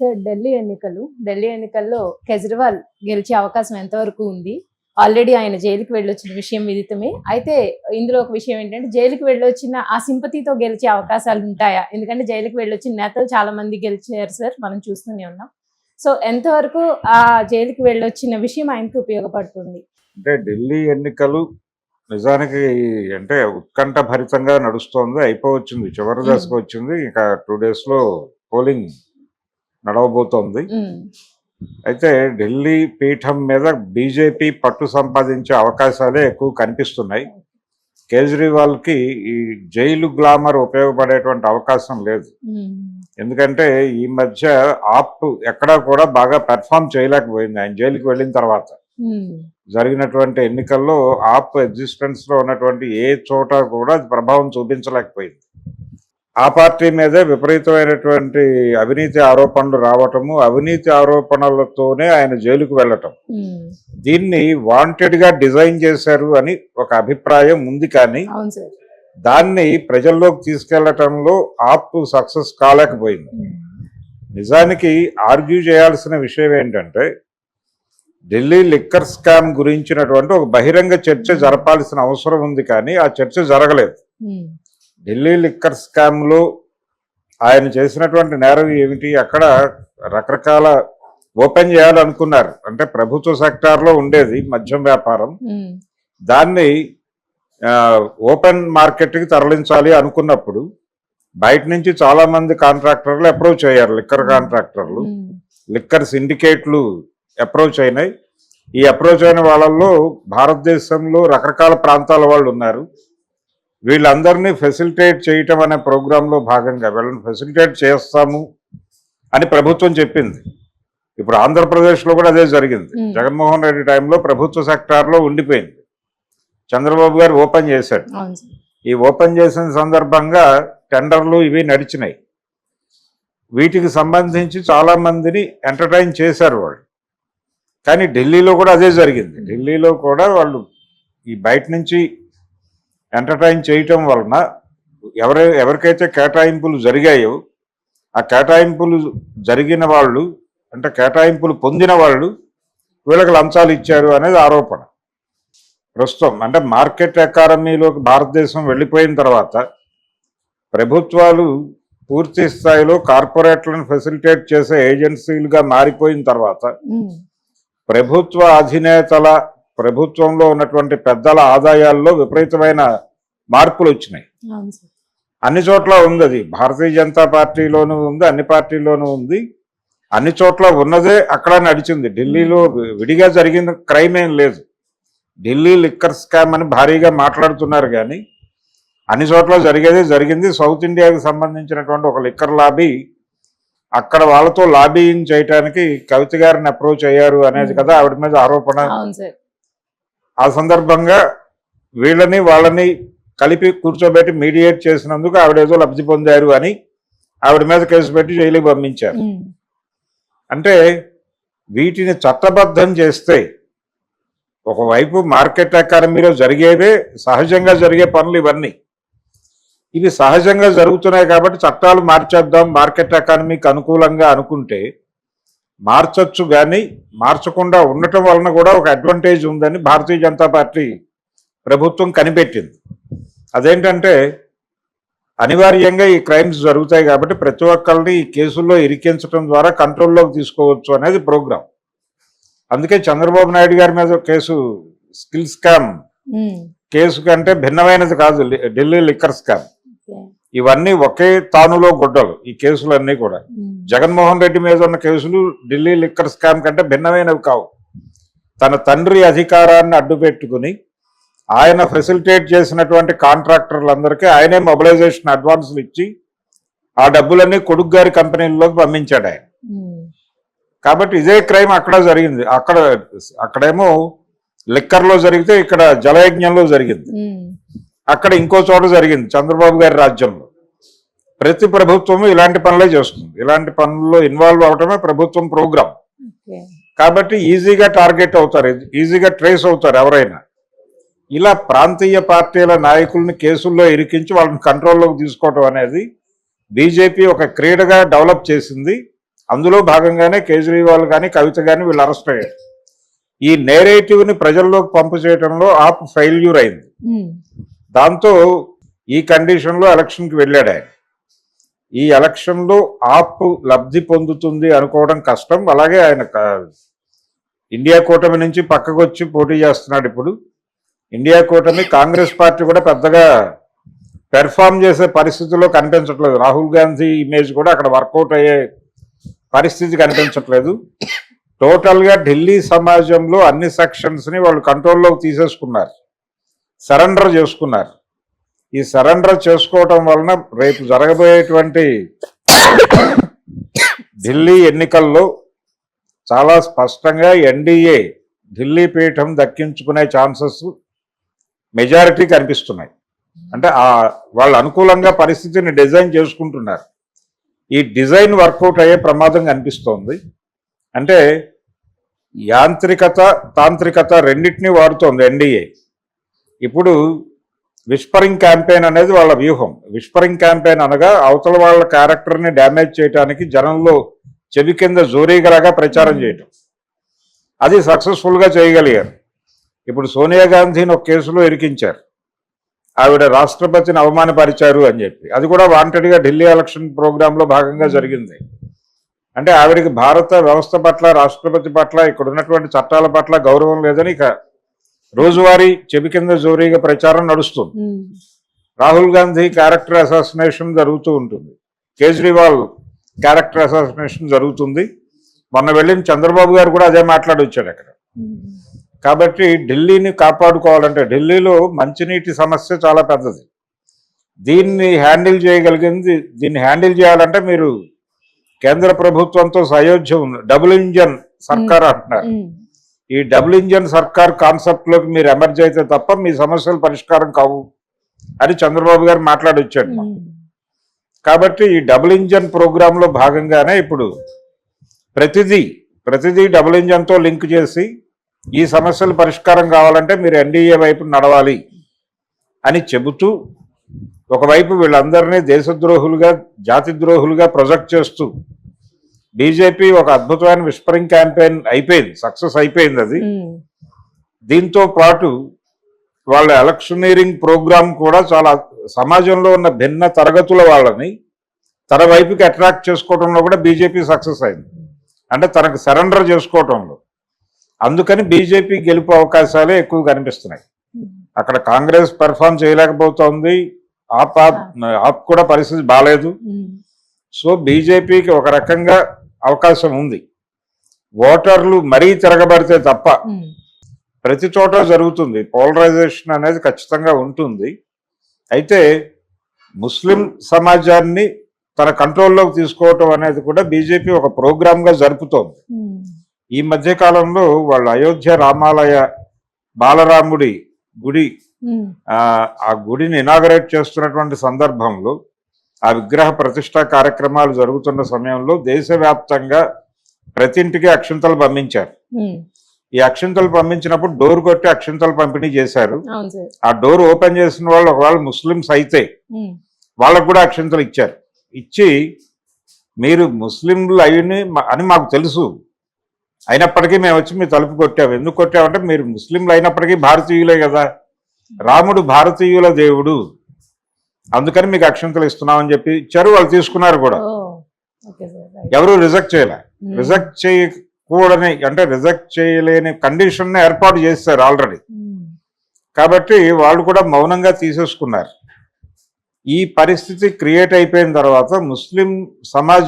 Sir Delhi ఎన్నికలు. ఢిల్లీ ఎన్నికల్లో కేజ్రీవాల్ గెలిచే అవకాశం ఎంతవరకు ఉంది? ఆల్రెడీ ఆయన జైలుకి వెళ్ళొచ్చిన విషయం విదితమే అయితే ఇందులో ఒక విషయం ఏంటంటే జైలుకి వెళ్ళొచ్చిన ఆ సింపతితో గెలిచే అవకాశాలు ఉంటాయా? ఎందుకంటే జైలుకి వెళ్ళొచ్చిన నేతలు చాలా మంది గెలిచారు సార్. మనం చూస్తూనే ఉన్నాం. సో ఎంతవరకు ఆ జైలుకి వెళ్ళొచ్చిన విషయం ఆయనకి ఉపయోగపడుతుంది? అంటే ఢిల్లీ ఎన్నికలు నిజానికి అంటే ఉత్కంఠ భరితంగా నడుస్తోంది. అయిపోవచ్చింది. చివరి. దశకు వచ్చింది. ఇంకా టూ డేస్లో పోలింగ్ నడవబోతోంది. అయితే ఢిల్లీ పీఠం మీద బీజేపీ పట్టు సంపాదించే అవకాశాలే ఎక్కువ కనిపిస్తున్నాయి. కేజ్రీవాల్కి ఈ జైలు గ్లామర్ ఉపయోగపడేటువంటి అవకాశం లేదు. ఎందుకంటే ఈ మధ్య ఆప్ ఎక్కడా కూడా బాగా పెర్ఫామ్ చేయలేకపోయింది. ఆయన జైలుకి వెళ్ళిన తర్వాత జరిగినటువంటి ఎన్నికల్లో ఆప్ ఎగ్జిస్టెన్స్లో ఉన్నటువంటి ఏ చోట కూడా ప్రభావం చూపించలేకపోయింది. ఆ పార్టీ మీదే విపరీతమైనటువంటి అవినీతి ఆరోపణలు రావటము అవినీతి ఆరోపణలతోనే ఆయన జైలుకు వెళ్ళటం. దీన్ని వాంటెడ్గా డిజైన్ చేశారు అని ఒక అభిప్రాయం ఉంది కానీ దాన్ని ప్రజల్లోకి తీసుకెళ్ళటంలో ఆప్ సక్సెస్ కాలేకపోయింది. నిజానికి ఆర్గ్యూ చేయాల్సిన విషయం ఏంటంటే ఢిల్లీ లిక్కర్ స్కామ్ గురించినటువంటి ఒక బహిరంగ చర్చ జరపాల్సిన అవసరం ఉంది కానీ ఆ చర్చ జరగలేదు. ఢిల్లీ లిక్కర్ స్కామ్లో ఆయన చేసినటువంటి నేరం ఏమిటి? అక్కడ రకరకాల ఓపెన్ చేయాలనుకున్నారు. అంటే ప్రభుత్వ సెక్టార్లో ఉండేది మద్యం వ్యాపారం. దాన్ని ఓపెన్ మార్కెట్కి తరలించాలి అనుకున్నప్పుడు బయట నుంచి చాలా మంది కాంట్రాక్టర్లు అప్రోచ్ అయ్యారు లిక్కర్ కాంట్రాక్టర్లు. లిక్కర్ సిండికేట్లు అప్రోచ్ అయినాయి. ఈ అప్రోచ్ అయిన వాళ్ళల్లో భారతదేశంలో రకరకాల ప్రాంతాల వాళ్ళు ఉన్నారు. వీళ్ళందరినీ ఫెసిలిటేట్ చేయటం అనే ప్రోగ్రాంలో భాగంగా వీళ్ళని ఫెసిలిటేట్ చేస్తాము అని ప్రభుత్వం చెప్పింది. ఇప్పుడు ఆంధ్రప్రదేశ్లో కూడా అదే జరిగింది. జగన్మోహన్ రెడ్డి టైంలో ప్రభుత్వ సెక్టార్లో ఉండిపోయింది. చంద్రబాబు గారు ఓపెన్ చేశాడు. ఈ ఓపెన్ చేసిన సందర్భంగా టెండర్లు ఇవి నడిచినాయి. వీటికి సంబంధించి చాలా మందిని ఎంటర్టైన్ చేశారు వాళ్ళు. కానీ ఢిల్లీలో కూడా అదే జరిగింది. ఢిల్లీలో కూడా వాళ్ళు ఈ బయట నుంచి ఎంటర్టైన్ చేయటం వలన ఎవరై ఎవరికైతే కేటాయింపులు జరిగాయో ఆ కేటాయింపులు జరిగిన వాళ్ళు అంటే కేటాయింపులు పొందిన వాళ్ళు వీళ్ళకి లంచాలు ఇచ్చారు అనేది ఆరోపణ. ప్రస్తుతం అంటే మార్కెట్ ఎకానమీలోకి భారతదేశం వెళ్ళిపోయిన తర్వాత ప్రభుత్వాలు పూర్తి స్థాయిలో కార్పొరేట్లను ఫెసిలిటేట్ చేసే ఏజెన్సీలుగా మారిపోయిన తర్వాత ప్రభుత్వ అధినేతల ప్రభుత్వంలో ఉన్నటువంటి పెద్దల ఆదాయాల్లో విపరీతమైన మార్పులు వచ్చినాయి. అన్ని చోట్ల ఉంది అది. భారతీయ జనతా పార్టీలోనూ ఉంది అన్ని పార్టీల్లోనూ ఉంది. అన్ని చోట్ల ఉన్నదే అక్కడ నడిచింది. ఢిల్లీలో విడిగా జరిగిన క్రైమ్ ఏం లేదు. ఢిల్లీ లిక్కర్ స్కామ్ అని భారీగా మాట్లాడుతున్నారు కానీ అన్ని చోట్ల జరిగేదే జరిగింది. సౌత్ ఇండియాకి సంబంధించినటువంటి ఒక లిక్కర్ లాబీ అక్కడ వాళ్ళతో లాబీయింగ్ చేయడానికి కవిత గారిని అప్రోచ్ అయ్యారు అనేది కదా ఆవిడ మీద ఆరోపణ. ఆ సందర్భంగా వీళ్ళని వాళ్ళని కలిపి కూర్చోబెట్టి మీడియేట్ చేసినందుకు ఆవిడ ఏదో లబ్ధి పొందారు అని ఆవిడ మీద కేసు పెట్టి జైలుకి పంపించారు. అంటే వీటిని చట్టబద్ధం చేస్తే ఒకవైపు మార్కెట్ ఎకానమీలో జరిగేవే సహజంగా జరిగే పనులు ఇవన్నీ. ఇవి సహజంగా జరుగుతున్నాయి కాబట్టి చట్టాలు మార్చేద్దాం మార్కెట్ ఎకానమీకి అనుకూలంగా అనుకుంటే మార్చొచ్చు కానీ మార్చకుండా ఉండటం వలన కూడా ఒక అడ్వాంటేజ్ ఉందని భారతీయ జనతా పార్టీ ప్రభుత్వం కనిపెట్టింది. అదేంటంటే అనివార్యంగా ఈ క్రైమ్స్ జరుగుతాయి కాబట్టి ప్రతి ఒక్కరిని ఈ కేసుల్లో ఇరికించడం ద్వారా కంట్రోల్లోకి తీసుకోవచ్చు అనేది ప్రోగ్రాం. అందుకే చంద్రబాబు నాయుడు గారి మీద కేసు స్కిల్ స్కామ్. కేసు కంటే భిన్నమైనది కాదు ఢిల్లీ లిక్కర్ స్కామ్. ఇవన్నీ ఒకే తానులో గుడ్డలు ఈ కేసులన్నీ కూడా. జగన్మోహన్ రెడ్డి మీద ఉన్న కేసులు ఢిల్లీ లిక్కర్ స్కామ్ కంటే భిన్నమైనవి కావు. తన తండ్రి అధికారాన్ని అడ్డుపెట్టుకుని ఆయన ఫెసిలిటేట్ చేసినటువంటి కాంట్రాక్టర్లందరికీ ఆయనే మొబిలైజేషన్ అడ్వాన్సులు ఇచ్చి ఆ డబ్బులన్నీ కొడుకు గారి కంపెనీల్లోకి పంపించాడు ఆయన. కాబట్టి ఇదే క్రైమ్ అక్కడ జరిగింది. అక్కడ అక్కడేమో లిక్కర్లో జరిగితే ఇక్కడ జలయజ్ఞంలో జరిగింది. అక్కడ ఇంకో చోట జరిగింది చంద్రబాబు గారి రాజ్యంలో. ప్రతి ప్రభుత్వము ఇలాంటి పనులే చేస్తుంది. ఇలాంటి పనుల్లో ఇన్వాల్వ్ అవటమే ప్రభుత్వం ప్రోగ్రామ్. కాబట్టి ఈజీగా టార్గెట్ అవుతారు. ఈజీగా ట్రేస్ అవుతారు ఎవరైనా. ఇలా ప్రాంతీయ పార్టీల నాయకుల్ని కేసుల్లో ఇరికించి వాళ్ళని కంట్రోల్లోకి తీసుకోవటం అనేది బీజేపీ ఒక క్రీడగా డెవలప్ చేసింది. అందులో భాగంగానే కేజ్రీవాల్ కానీ కవిత కానీ వీళ్ళు అరెస్ట్ అయ్యారు. ఈ నేరేటివ్ని ప్రజల్లోకి పంపు చేయడంలో ఆప్ ఫెయిల్యూర్ అయింది. దాంతో ఈ కండిషన్లో ఎలక్షన్కి వెళ్ళాడు ఆయన. ఈ ఎలక్షన్లో ఆప్ లబ్ధి పొందుతుంది అనుకోవడం కష్టం. అలాగే ఆయన ఇండియా కూటమి నుంచి పక్కకు వచ్చి పోటీ చేస్తున్నాడు ఇప్పుడు. ఇండియా కూటమి కాంగ్రెస్ పార్టీ కూడా పెద్దగా పెర్ఫామ్ చేసే పరిస్థితుల్లో కనిపించట్లేదు. రాహుల్ గాంధీ ఇమేజ్ కూడా అక్కడ వర్కౌట్ అయ్యే పరిస్థితి కనిపించట్లేదు. టోటల్గా ఢిల్లీ సమాజంలో అన్ని సెక్షన్స్ని వాళ్ళు కంట్రోల్లోకి తీసేసుకున్నారు. సరెండర్ చేసుకున్నారు. ఈ సరెండర్ చేసుకోవటం వలన రేపు జరగబోయేటువంటి ఢిల్లీ ఎన్నికల్లో చాలా స్పష్టంగా ఎన్డీఏ ఢిల్లీ పీఠం దక్కించుకునే ఛాన్సెస్ మెజారిటీ కనిపిస్తున్నాయి. అంటే ఆ వాళ్ళు అనుకూలంగా పరిస్థితిని డిజైన్ చేసుకుంటున్నారు. ఈ డిజైన్ వర్కౌట్ అయ్యే ప్రమాదం కనిపిస్తోంది. అంటే యాంత్రికత తాంత్రికత రెండింటినీ వాడుతోంది ఎన్డీఏ. ఇప్పుడు విస్పరింగ్ క్యాంపెయిన్ అనేది వాళ్ళ వ్యూహం. విస్పరింగ్ క్యాంపెయిన్ అనగా అవతల వాళ్ళ క్యారెక్టర్ని డ్యామేజ్ చేయడానికి జనంలో చెవి కింద జోరీగలాగా ప్రచారం చేయటం. అది సక్సెస్ఫుల్గా చేయగలిగారు. ఇప్పుడు సోనియా గాంధీని ఒక కేసులో ఇరికించారు. ఆవిడ రాష్ట్రపతిని అవమానపరిచారు అని చెప్పి. అది కూడా వాంటెడ్గా ఢిల్లీ ఎలక్షన్ ప్రోగ్రాంలో భాగంగా జరిగింది. అంటే ఆవిడకి భారత వ్యవస్థ పట్ల రాష్ట్రపతి పట్ల ఇక్కడ ఉన్నటువంటి చట్టాల పట్ల గౌరవం లేదని ఇక రోజువారీ చెవి కింద జోరీగా ప్రచారం నడుస్తుంది. రాహుల్ గాంధీ క్యారెక్టర్ అసాసినేషన్ జరుగుతూ ఉంటుంది. కేజ్రీవాల్ క్యారెక్టర్ అసాసినేషన్ జరుగుతుంది. మొన్న వెళ్ళిన చంద్రబాబు గారు కూడా అదే మాట్లాడొచ్చాడు అక్కడ. ఉమ్, కాబట్టి ఢిల్లీని కాపాడుకోవాలంటే ఢిల్లీలో మంచినీటి సమస్య చాలా పెద్దది. దీన్ని హ్యాండిల్ చేయగలిగింది దీన్ని హ్యాండిల్ చేయాలంటే మీరు కేంద్ర ప్రభుత్వంతో సయోధ్యం ఉంది డబుల్ ఇంజన్ సర్కార్ అంటున్నారు. ఈ డబుల్ ఇంజన్ సర్కార్ కాన్సెప్ట్లోకి మీరు ఎమర్జ్ అయితే తప్ప మీ సమస్యలు పరిష్కారం కావు అని చంద్రబాబు గారు మాట్లాడొచ్చాడు కాబట్టి ఈ డబుల్ ఇంజన్ ప్రోగ్రామ్లో భాగంగానే ఇప్పుడు ప్రతిదీ ప్రతిదీ డబుల్ ఇంజన్తో లింక్ చేసి ఈ సమస్యలు పరిష్కారం కావాలంటే మీరు ఎన్డీఏ వైపు నడవాలి అని చెబుతూ ఒకవైపు వీళ్ళందరినీ దేశద్రోహులుగా జాతి ద్రోహులుగా ప్రొజెక్ట్ చేస్తూ బీజేపీ ఒక అద్భుతమైన విస్పరింగ్ క్యాంపెయిన్ అయిపోయింది సక్సెస్ అయిపోయింది అది. దీంతో పాటు వాళ్ళ ఎలక్షనీరింగ్ ప్రోగ్రామ్ కూడా చాలా సమాజంలో ఉన్న భిన్న తరగతుల వాళ్ళని తన వైపుకి అట్రాక్ట్ చేసుకోవడంలో కూడా బీజేపీ సక్సెస్ అయింది. అంటే తనకు సరెండర్ చేసుకోవటంలో. అందుకని బీజేపీ గెలుపు అవకాశాలే ఎక్కువ కనిపిస్తున్నాయి. అక్కడ కాంగ్రెస్ పెర్ఫామ్ చేయలేకపోతోంది ఆప్ ఆప్ ఆప్ కూడా పరిస్థితి బాగాలేదు సో బీజేపీకి ఒక రకంగా అవకాశం ఉంది. ఓటర్లు మరీ తిరగబడితే తప్ప ప్రతి చోట జరుగుతుంది. పోలరైజేషన్ అనేది ఖచ్చితంగా ఉంటుంది. అయితే ముస్లిం సమాజాన్ని తన కంట్రోల్లోకి తీసుకోవటం అనేది కూడా బీజేపీ ఒక ప్రోగ్రామ్గా జరుపుతోంది. ఈ మధ్య కాలంలో వాళ్ళు అయోధ్య రామాలయ బాలరాముడి గుడి ఆ గుడిని ఇనాగరేట్ చేస్తున్నటువంటి సందర్భంలో ఆ విగ్రహ ప్రతిష్ట కార్యక్రమాలు జరుగుతున్న సమయంలో దేశవ్యాప్తంగా ప్రతి ఇంటికి అక్షింతలు పంపించారు. ఈ అక్షింతలు పంపించినప్పుడు డోర్ కొట్టి అక్షింతలు పంపిణీ చేశారు. ఆ డోర్ ఓపెన్ చేసిన వాళ్ళు ఒకవేళ ముస్లిమ్స్ అయితే వాళ్ళకు కూడా అక్షింతలు ఇచ్చారు. ఇచ్చి మీరు ముస్లింలు అయ్యి అని మాకు తెలుసు. అయినప్పటికీ మేము వచ్చి మీ తలుపు కొట్టాము. ఎందుకు కొట్టామంటే మీరు ముస్లింలు అయినప్పటికీ భారతీయులే కదా. రాముడు భారతీయుల దేవుడు. అందుకని మీకు అక్షింతలు ఇస్తున్నామని చెప్పి ఇచ్చారు వాళ్ళు తీసుకున్నారు కూడా. ఎవరు రిజెక్ట్ చేయలే. రిజెక్ట్ చేయకూడని అంటే రిజెక్ట్ చేయలేని కండిషన్ ఏర్పాటు చేస్తారు ఆల్రెడీ కాబట్టి వాళ్ళు కూడా మౌనంగా తీసేసుకున్నారు. ఈ పరిస్థితి క్రియేట్ అయిపోయిన తర్వాత ముస్లిం సమాజం